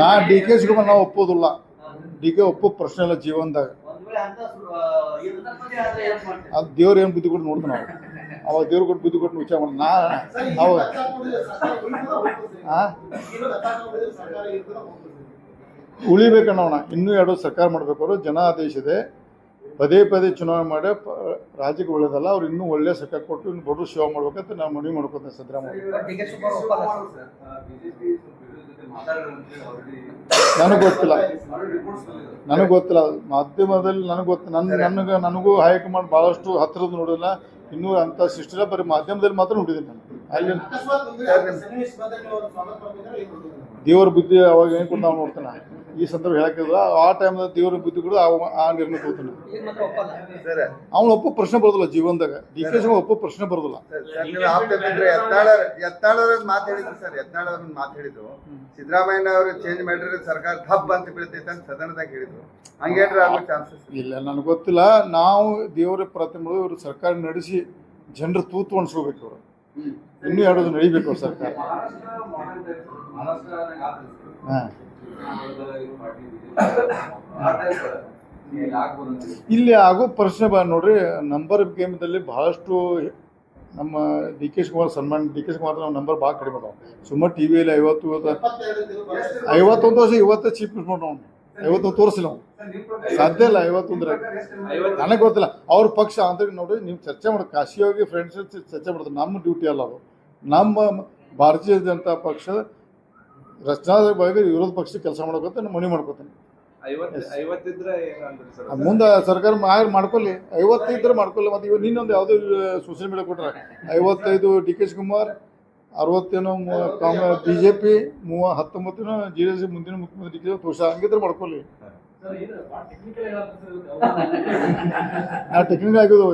ನಾ D K Shivakumar ನಾವು ಒಪ್ಪೋದಿಲ್ಲ ಡಿ ಕೆ ಒಪ್ಪು ಪ್ರಶ್ನೆ ಇಲ್ಲ ಜೀವನದಾಗ. ಅದು ದೇವ್ರ ಏನು ಬುದ್ಧಿ ಕೊಟ್ಟು ನೋಡ್ದು ನಾವು. ಅವಾಗ ದೇವ್ರ ಕೊಟ್ಟು ಬುದ್ಧಿ ಕೊಟ್ಟು ವಿಚಾರ ಮಾಡಿ. ನಾ ನಾವು ಉಳಿಬೇಕಣ್ಣವಣ್ಣ. ಇನ್ನೂ ಎರಡು ಸರ್ಕಾರ ಮಾಡ್ಬೇಕಾದ್ರು ಜನ ಆದೇಶ ಇದೆ. ಪದೇ ಪದೇ ಚುನಾವಣೆ ಮಾಡಿ ರಾಜ್ಯಕ್ಕೆ ಒಳ್ಳೇದಲ್ಲ ಅವ್ರು ಇನ್ನೂ ಒಳ್ಳೆ ಸರ್ಕಾರ ಕೊಟ್ಟು ಇನ್ನು ಬಡವ್ರು ಸೇವೆ ಮಾಡ್ಬೇಕಂತ ನಾನು ಮನವಿ ಮಾಡ್ಕೊತೇನೆ ಸಿದ್ದರಾಮಯ್ಯ ನನಗೆ ಗೊತ್ತಿಲ್ಲ. ನನಗೆ ಗೊತ್ತಿಲ್ಲ. ಮಾಧ್ಯಮದಲ್ಲಿ ನನಗೆ ಗೊತ್ತು ನನ್ನ ನನಗೆ ನನಗೂ ಹೈಕಮಾಂಡ್ ಭಾಳಷ್ಟು ಹತ್ತಿರದ ನೋಡಿಲ್ಲ. ಇನ್ನೂ ಅಂಥ ಸಿಸ್ಟಮ್ ಬರೀ ಮಾಧ್ಯಮದಲ್ಲಿ ಮಾತ್ರ ನೋಡಿದ್ದೀನಿ ನಾನು. ಅಲ್ಲಿ ದೇವರ ಬುದ್ಧಿ ಅವಾಗ ಏನು ಕೊಟ್ಟು ನಾವು ನೋಡ್ತಾನೆ. ಈ ಸಂದರ್ಭ ಹೇಳಕ್ಕಿಲ್ಲ. ಆ ಟೈಮ್ದಾಗ ದೇವ್ರ ಬುದ್ಧಿ ಕೂಡ ಆ- ನಿರ್ಣಯ ಕೂತಾನೆ ಮಾತ್ರ ಒಪ್ಪಲ್ಲ. ಸರ್. ಅವ್ನು ಒಪ್ಪೋ ಪ್ರಶ್ನೆ ಬರೋದಿಲ್ಲ ಜೀವನದಾಗ. ಡಿ ಕೆ ಶಿವ ಒಪ್ಪ ಪ್ರಶ್ನೆ ಬರೋದಿಲ್ಲ. ಯತ್ನಾಳವ್ರ ಮಾತು ಹೇಳಿದ್ರು ಸರ್. ಅವ್ರ ಮಾತು ಹೇಳಿದ್ರು. ಸಿದ್ದರಾಮಯ್ಯ ಅವರು ಚೇಂಜ್ ಮಾಡಿದ್ರೆ ಸರ್ಕಾರ ಹಬ್ ಅಂತ ಬೀಳ್ತೈತೆ ಅಂತ ಸದನದಾಗ ಹೇಳಿದ್ರು. ಹಂಗೆ ಹೇಳ್ರೆ ಆಗೋ ಚಾನ್ಸಸ್ ಇಲ್ಲ ನನಗೆ ಗೊತ್ತಿಲ್ಲ. ನಾವು ದೇವರ ಪ್ರತಿಮೆ ಇವರು ಸರ್ಕಾರ ನಡೆಸಿ ಜನರು ತೂತು ಅನ್ಸ್ಕೋಬೇಕು ಅವರು. ಇನ್ನೂ ಎರಡು ನಡಿಬೇಕು ಅವ್ರ ಸರ್ಕಾರ. ಹಾಂ. ಇಲ್ಲಿ ಆಗೋ ಪ್ರಶ್ನೆ ಬ ನೋಡ್ರಿ ನಂಬರ್ ಗೇಮ್ದಲ್ಲಿ ಬಹಳಷ್ಟು ನಮ್ಮ ಡಿ ಕೆ ಶಿವಕುಮಾರ್ ಸನ್ಮಾನ ಡಿ ಕೆ ಶಿವಕುಮಾರ್ ನಾವು ನಂಬರ್ ಭಾಳ ಕಡಿಮೆ ಸುಮ್ಮ ಸುಮಾರು ಟಿ ವಿಯಲ್ಲಿ ಐವತ್ತು, ಇವತ್ತು ಐವತ್ತೊಂದು ವರ್ಷ ಇವತ್ತೇ ಚೀಫ್ ಮಿನಿಸ್ಟರ್ ನಾವು ಐವತ್ತೊಂದು ತೋರಿಸಿಲ್ಲ ನಾವು ಸಾಧ್ಯ ಇಲ್ಲ ಐವತ್ತೊಂದ್ರೆ ನನಗೆ ಗೊತ್ತಿಲ್ಲ. ಅವ್ರ ಪಕ್ಷ ಅಂತ ನೋಡಿ ನೀವು ಚರ್ಚೆ ಮಾಡಿ ಕಾಶಿ ಹೋಗಿ ಫ್ರೆಂಡ್ಸ್ ಚರ್ಚೆ ಮಾಡ್ತಾರೆ. ನಮ್ಮ ಡ್ಯೂಟಿ ಅಲ್ಲ ಅದು. ನಮ್ಮ ಭಾರತೀಯ ಜನತಾ ಪಕ್ಷದ ರಚನಾ ಬಗ್ಗೆ ವಿರೋಧ ಪಕ್ಷ ಕೆಲಸ ಮಾಡ್ಬೇಕಂತ ನಾನು ಮನವಿ ಮಾಡ್ಕೊತೀನಿ. ಮುಂದೆ ಸರ್ಕಾರ ಮಾಯರ್ ಮಾಡ್ಕೊಳ್ಳಿ. ಐವತ್ತೈದ್ರೆ ಮಾಡ್ಕೊಳ್ಳಿ ಮತ್ತೆ ಇವಾಗ ನಿನ್ನೊಂದು ಯಾವುದೋ ಸೋಷಿಯಲ್ ಮೀಡಿಯಾ ಕೊಟ್ರೆ. ಐವತ್ತೈದು ಡಿ ಕೆ ಶಿವಕುಮಾರ್ ಅರವತ್ತೇನೋ ಕಾಂಗ್ರೆಸ್ ಬಿ ಜೆ ಪಿ ಮೂವ ಹತ್ತೊಂಬತ್ತೇನೋ ಜಿ ಡಿ ಎಸ್ ಮುಂದಿನ ಮುಖ್ಯಮಂತ್ರಿ ಡಿ ಕೆ ತೋರ್ಸ ಹಂಗಿದ್ರೆ ಮಾಡ್ಕೊಳ್ಳಿ. ನಾ ಟೆಕ್ನಿಕ್ ಆಗಿದ್ದು